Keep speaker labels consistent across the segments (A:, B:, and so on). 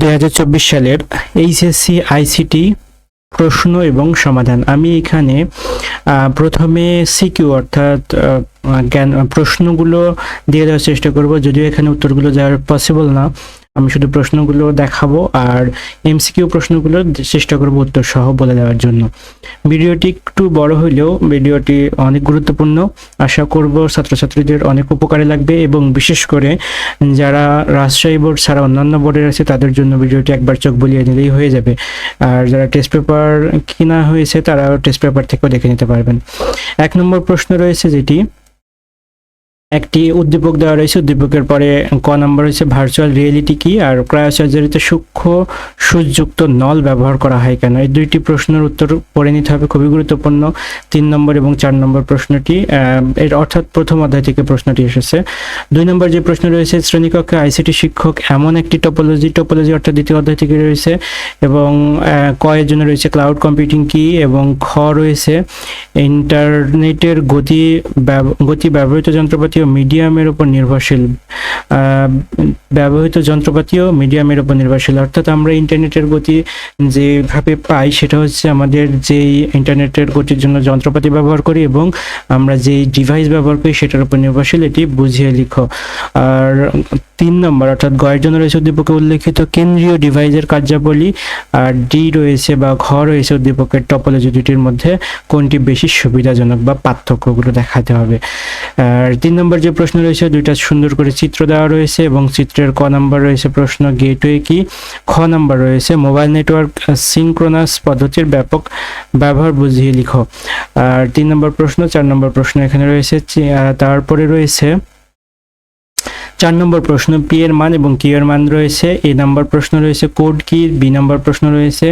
A: দুই হাজার চব্বিশ সালের এইচএসসি, আইসিটি প্রশ্ন এবং সমাধান। আমি এখানে প্রথমে সিকিউ অর্থাৎ জ্ঞান, প্রশ্নগুলো দিয়ে দেওয়ার চেষ্টা করব। যদিও এখানে উত্তরগুলো দেওয়ার পসিবল না। আমি শুধু প্রশ্নগুলো দেখাবো আর এমসিকিউ প্রশ্নগুলো চেষ্টা করব উত্তর সহ বলে দেওয়ার জন্য। ভিডিওটি একটু বড় হলেও ভিডিওটি অনেক গুরুত্বপূর্ণ। আশা করব ছাত্রছাত্রীদের অনেক উপকারে লাগবে এবং বিশেষ করে যারা রাজশাহী বোর্ড ছাড়া অন্যান্য বোর্ডের আছে তাদের জন্য ভিডিওটি একবার চোখ বুলিয়ে নিলেই হয়ে যাবে। আর যারা টেস্ট পেপার কিনা হয়েছে তারা টেস্ট পেপার থেকেও দেখে নিতে পারবেন। এক নম্বর প্রশ্ন রয়েছে যেটি একটি উদ্দীপক দেওয়া রয়েছে। উদ্দীপকের পরে ক নম্বর হচ্ছে ভার্চুয়াল রিয়েলিটি কি? আর ক্রায়োসার্জারিতে সূক্ষ্ম সুযুক্ত নল ব্যবহার করা হয় কেন? এই দুইটি প্রশ্নের উত্তর পড়ে নিতে হবে। খুবই গুরুত্বপূর্ণ তিন নম্বর এবং চার নম্বর প্রশ্নটি। এর অর্থাৎ প্রথম অধ্যায় থেকে প্রশ্নটি এসেছে। দুই নম্বর যে প্রশ্ন রয়েছে শ্রেণীকক্ষে আইসিটি শিক্ষক এমন একটি টপোলজি টপোলজি অর্থাৎ দ্বিতীয় অধ্যায় থেকে রয়েছে এবং আহ, ক এর জন্য রয়েছে ক্লাউড কম্পিউটিং কি এবং খ রয়েছে। ইন্টারনেটের গতি গতি ব্যবহৃত যন্ত্রপাতি ও মিডিয়ামের উপর নির্ভরশীল ব্যবহৃত যন্ত্রপাতি ও মিডিয়ামের উপর নির্ভরশীল। অর্থাৎ আমরা ইন্টারনেটের গতি যেভাবে পাই, সেটা হচ্ছে আমাদের যেই ইন্টারনেটের গতির জন্য যন্ত্রপাতি ব্যবহার করি এবং আমরা যেই ডিভাইস ব্যবহার করি, সেটার উপর নির্ভরশীল। এটি বুঝিয়ে লিখো। আর তিন নম্বর, অর্থাৎ গয়ের জন্য রয়েছে উদ্দীপকে উল্লেখিত কেন্দ্রীয় ডিভাইসের কার্যাবলী। আর ডি রয়েছে বা ঘ রয়েছে উদ্দীপকের টপোলজি দুটির মধ্যে, কোনটি বেশি সুবিধাজনক বা পার্থক্যগুলো দেখাতে হবে। আর তিন নম্বর যে প্রশ্ন রয়েছে, দুইটা সুন্দর করে চিত্র দেওয়া রয়েছে এবং চিত্রের ক নম্বর রয়েছে প্রশ্ন, গেটওয়ে কি? খ নম্বর রয়েছে, মোবাইল নেটওয়ার্ক সিনক্রোনাস পদ্ধতির ব্যাপক ব্যবহার বুঝিয়ে লিখো। আর তিন নম্বর প্রশ্ন, চার নম্বর প্রশ্ন এখানে রয়েছে তারপরে রয়েছে, চার নম্বর প্রশ্ন, পি এর মান এবং কিউ এর মান রয়েছে। এ নম্বর প্রশ্ন রয়েছে, কোড কি? বি নম্বর প্রশ্ন রয়েছে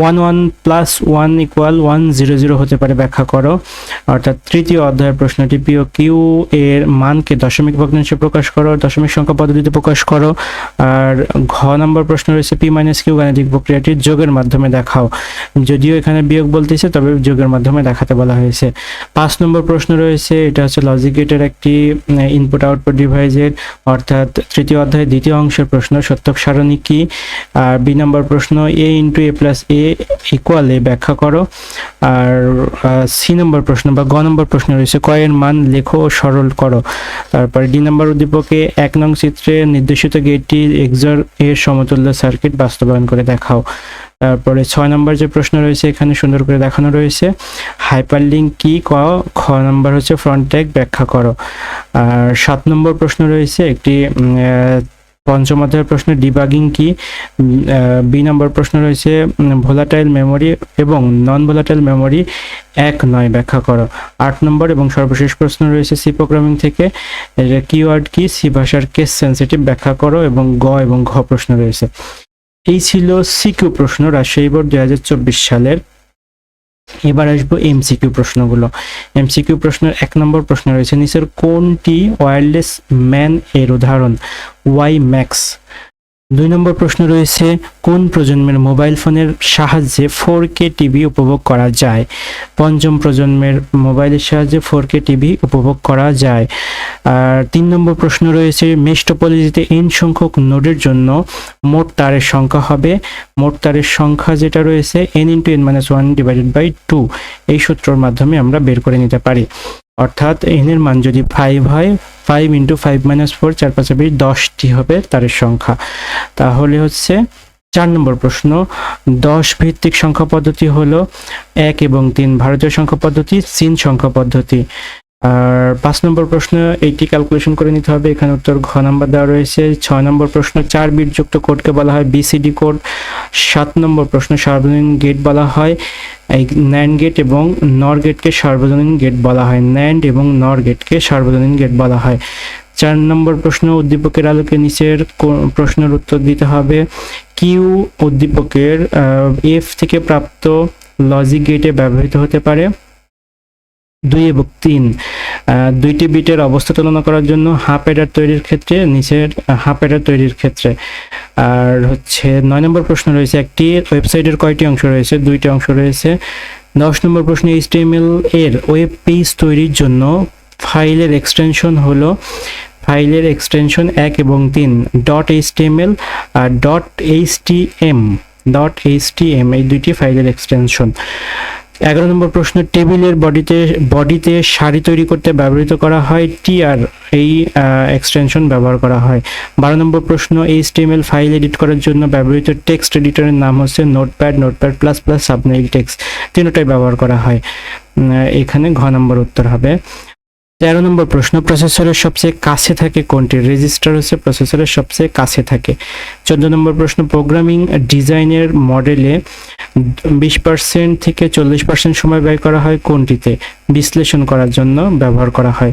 A: one one plus one equal one zero zero হতে পারে, ব্যাখ্যা করো। অর্থাৎ তৃতীয় অধ্যায়ের প্রশ্নটি পি ও কিউ, এর মানকে দশমিক ভগ্নাংশে প্রকাশ করো, দশমিক সংখ্যা পদ্ধতিতে প্রকাশ করো, আর ঘ নম্বর প্রশ্ন রয়েছে, পি মাইনাস কিউ গাণিতিক প্রক্রিয়াটি যোগের মাধ্যমে দেখাও। যদিও এখানে বিয়োগ বলতেছে, তবে যোগের মাধ্যমে দেখাতে বলা হয়েছে। পাঁচ নম্বর প্রশ্ন রয়েছে, এটা হচ্ছে লজিক গেটের একটি ইনপুট আউটপুট ডিভাইসের অর্থাৎ তৃতীয় অধ্যায়ের দ্বিতীয় অংশের প্রশ্ন, সত্যক সারণী কি? আর বি নম্বর প্রশ্ন A into A plus A equal ব্যাখ্যা করো। আর সি নম্বর প্রশ্ন বা গ নম্বর প্রশ্ন রয়েছে কয়ের মান লেখো সরল করো। তারপরে ডি নম্বর উদ্দীপকে এক নং চিত্রে নির্দেশিত গেটটি এক্সর এর সমতুল্য সার্কিট বাস্তবায়ন করে দেখাও। তারপরে ছয় নম্বর যে প্রশ্ন রয়েছে, এখানে সুন্দর করে দেখানো রয়েছে। হাইপারলিঙ্ক কি, ক, খ নম্বর হচ্ছে ফ্রন্ট ট্যাগ ব্যাখ্যা করো। আর সাত নম্বর প্রশ্ন রয়েছে, একটি পঞ্চম অধ্যায়ের প্রশ্ন, ডিবাগিং কি? বি নম্বর প্রশ্ন রয়েছে, ভোলাটাইল মেমোরি এবং নন ভোলাটাইল মেমোরি এক নয় ব্যাখ্যা করো। আট নম্বর এবং সর্বশেষ প্রশ্ন রয়েছে, সি প্রোগ্রামিং থেকে কিওয়ার্ড কি? সি ভাষার কেস সেন্সিটিভ ব্যাখ্যা করো। এবং গ এবং ঘ প্রশ্ন রয়েছে। এই ছিল সিকিউ প্রশ্ন, রাজশাহী বোর্ড দুই হাজার চব্বিশ সালের এবার আসব এমসিকিউ প্রশ্নগুলো। এমসিকিউ প্রশ্নের এক নম্বর প্রশ্ন রয়েছে, নিচের কোনটি ওয়্যারলেস ম্যান এর উদাহরণ? ওয়াই ম্যাক্স দুই নম্বর প্রশ্ন রয়েছে, কোন প্রজন্মের মোবাইল ফোনের সাহায্যে ফোর কে টিভি উপভোগ করা যায়? পঞ্চম প্রজন্মের মোবাইলের সাহায্যে ফোর কে টিভি উপভোগ করা যায়। আর তিন নম্বর প্রশ্ন রয়েছে মেশ টোপোলজিতে এন সংখ্যক নোডের জন্য মোট তারের সংখ্যা হবে। মোট তারের সংখ্যা যেটা রয়েছে N into N minus one divided by two এই সূত্রর মাধ্যমে আমরা বের করে নিতে পারি। অর্থাৎ এন এর মান যদি ফাইভ হয় five into five minus four চার পাঁচ দশটি হবে তার সংখ্যা। তাহলে হচ্ছে চার নম্বর প্রশ্ন, দশ ভিত্তিক সংখ্যা পদ্ধতি হলো এক এবং তিন ভারতীয় সংখ্যা পদ্ধতি সিন সংখ্যা পদ্ধতি। আর পাঁচ নম্বর প্রশ্ন, এইটি ক্যালকুলেশন করে নিতে হবে। এখানে উত্তর ঘ নাম্বার দেওয়া রয়েছে। ছয় নম্বর প্রশ্ন, চার বিটযুক্ত কোডকে বলা হয় বিসিডি কোড সাত নম্বর প্রশ্ন, সার্বজনীন গেট বলা হয়। এই ন্যান্ড গেট এবং নর গেটকে সার্বজনীন গেট বলা হয়। ন্যান্ড এবং নর গেটকে সার্বজনীন গেট বলা হয়। চার নম্বর প্রশ্ন, উদ্দীপকের আলোকে নিচের প্রশ্নের উত্তর দিতে হবে। কিউ উদ্দীপকের এফ থেকে প্রাপ্ত লজিক গেটে ব্যবহৃত হতে পারে। দুই এবং তিন। দুইটি বিটের অবস্থা তুলনা করার জন্য হাফ এডার তৈরির ক্ষেত্রে, নিচের হাফ এডার তৈরির ক্ষেত্রে। আর হচ্ছে নয় নম্বর প্রশ্ন রয়েছে, একটি ওয়েবসাইটের কয়টি অংশ রয়েছে? দুইটি অংশ রয়েছে। দশ নম্বর প্রশ্ন, এইচটিএমএল এর ওয়েব পেজ তৈরির জন্য ফাইলের এক্সটেনশন হলো, ফাইলের এক্সটেনশন এক এবং তিন। ডট এইচটিএমএল আর ডট এইচটিএম ডট এইচটিএম, এই দুইটি ফাইলের এক্সটেনশন। এগারো নম্বর প্রশ্ন টেবিলের বডিতে বডিতে শাড়ি তৈরি করতে ব্যবহৃত করা হয়, টিআর, এই এক্সটেনশন ব্যবহার করা হয়। বারো নম্বর প্রশ্ন, এইচটিএমএল ফাইল এডিট করার জন্য ব্যবহৃত টেক্সট এডিটরের নাম হচ্ছে notepad notepad plus plus sublime text. তিনটাই ব্যবহার করা হয়। এখানে ঘ নম্বর উত্তর হবে। তেরো নম্বর প্রশ্ন, প্রসেসরের সবচেয়ে কাছে থাকে কোনটি? রেজিস্টার হচ্ছে প্রসেসরের সবচেয়ে কাছে থাকে। চোদ্দ নম্বর প্রশ্ন, প্রোগ্রামিং ডিজাইনের মডেলে বিশ পার্সেন্ট থেকে চল্লিশ পার্সেন্ট সময় ব্যয় করা হয় কোনটিতে? বিশ্লেষণ করার জন্য ব্যবহার করা হয়।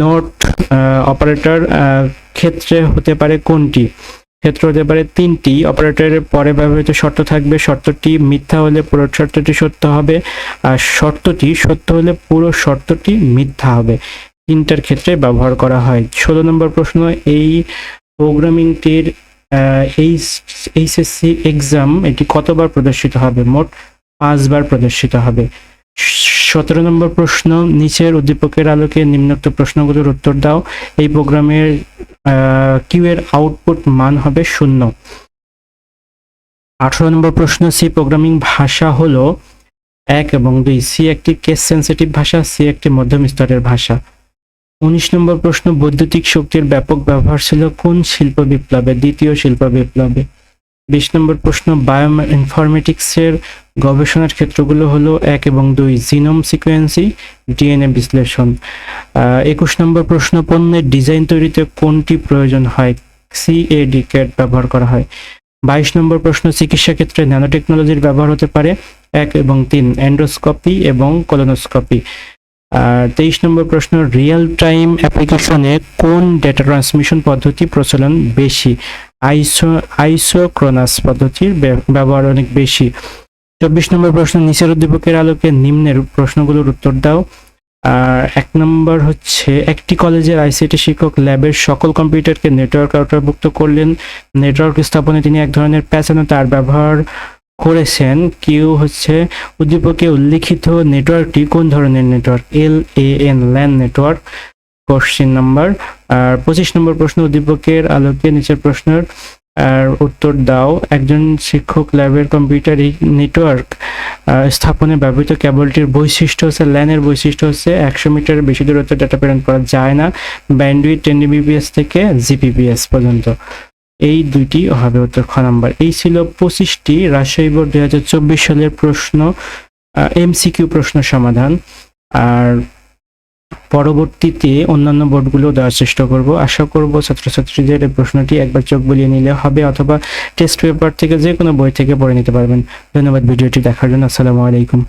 A: নোট অপারেটর ক্ষেত্রে হতে পারে কোনটি? ক্ষেত্র হতে পারে তিনটি। অপারেটরের পরে ব্যবহৃত শর্ত থাকবে, শর্তটি মিথ্যা হলে পুরো শর্তটি সত্য হবে আর শর্তটি সত্য হলে পুরো শর্তটি মিথ্যা হবে। তিনটার ক্ষেত্রে ব্যবহার করা হয়। ষোলো নম্বর প্রশ্ন, এই প্রোগ্রামিংটির এইচ, এইচএসসি এক্সাম এটি কতবার প্রদর্শিত হবে? মোট পাঁচবার প্রদর্শিত হবে। সতেরো নম্বর প্রশ্ন, নিচের উদ্দীপকের আলোকে নিম্নোক্ত প্রশ্নগুলোর উত্তর দাও। এই প্রোগ্রামের কিউ এর আউটপুট মান হবে শূন্য। আঠারো নম্বর প্রশ্ন, সি প্রোগ্রামিং ভাষা হলো এক এবং দুই। সি একটি কেস সেন্সিটিভ ভাষা, সি একটি মধ্যম স্তরের ভাষা। উনিশ নম্বর প্রশ্ন, বৈদ্যুতিক শক্তির ব্যাপক ব্যবহার ছিল কোন শিল্প বিপ্লবে? দ্বিতীয় শিল্প বিপ্লবে। বিশ নম্বর প্রশ্ন বায়ো ইনফরমেটিক্সের গবেষণার ক্ষেত্রগুলো হলো এক এবং দুই, জিনোম সিকোয়েন্সি, ডিএনএ বিশ্লেষণ। একুশ নম্বর প্রশ্ন, পণ্যের ডিজাইন তৈরিতে কোনটি প্রয়োজন হয়? সিএডি, ক্যাট ব্যবহার করা হয়। বাইশ নম্বর প্রশ্ন, চিকিৎসা ক্ষেত্রে ন্যানো টেকনোলজির ব্যবহার হতে পারে এক এবং তিন এন্ডোস্কোপি এবং কলোনোস্কোপি। আর তেইশ নম্বর প্রশ্ন, রিয়েল টাইম অ্যাপ্লিকেশনে কোন ডেটা ট্রান্সমিশন পদ্ধতি প্রচলন বেশি? আইসো, আইসোক্রোনাস পদ্ধতির ব্য- ব্যবহার অনেক বেশি। চব্বিশ নম্বর প্রশ্ন নিচের উদ্দীপকের আলোকে নিম্নের প্রশ্নগুলোর উত্তর দাও। আর এক নম্বর হচ্ছে, একটি কলেজের আইসিটি শিক্ষক ল্যাবের সকল কম্পিউটারকে নেটওয়ার্ক আওতাভুক্ত করলেন। নেটওয়ার্ক স্থাপনে তিনি এক ধরনের প্যাচানো তার ব্যবহার করেছেন। কেউ হচ্ছে উদ্দীপকে উল্লিখিত নেটওয়ার্কটি কোন ধরনের network? L, A, N, LAN network. Question number আর পঁচিশ নম্বর প্রশ্ন উদ্দীপকের আলোকে নিচের প্রশ্নের, আর উত্তর দাও। একজন শিক্ষক ল্যাবের কম্পিউটার নেটওয়ার্ক স্থাপনে ব্যবহৃত কেবলটির বৈশিষ্ট্য হচ্ছে, ল্যানের বৈশিষ্ট্য হচ্ছে একশো মিটারের বেশি দূরত্ব ডাটা প্রেরণ করা যায় না, ব্যান্ডউইথ টেন বিপিএস থেকে জিপিপিএস পর্যন্ত। এই দুইটি হবে উত্তর খ নাম্বার। এই ছিল পঁচিশটি রাজশাহী বোর্ড দুই হাজার চব্বিশ সালের প্রশ্ন এমসিকিউ প্রশ্ন সমাধান। আর পরবর্তীতে অন্যান্য বোর্ডগুলো দেওয়ার চেষ্টা করব। আশা করব ছাত্রছাত্রীদের এই প্রশ্নটি একবার চোখ বুলিয়ে নিলে হবে অথবা টেস্ট পেপার থেকে যে কোনো বই থেকে পড়ে নিতে পারবেন। ধন্যবাদ ভিডিওটি দেখার জন্য। আসসালামু আলাইকুম।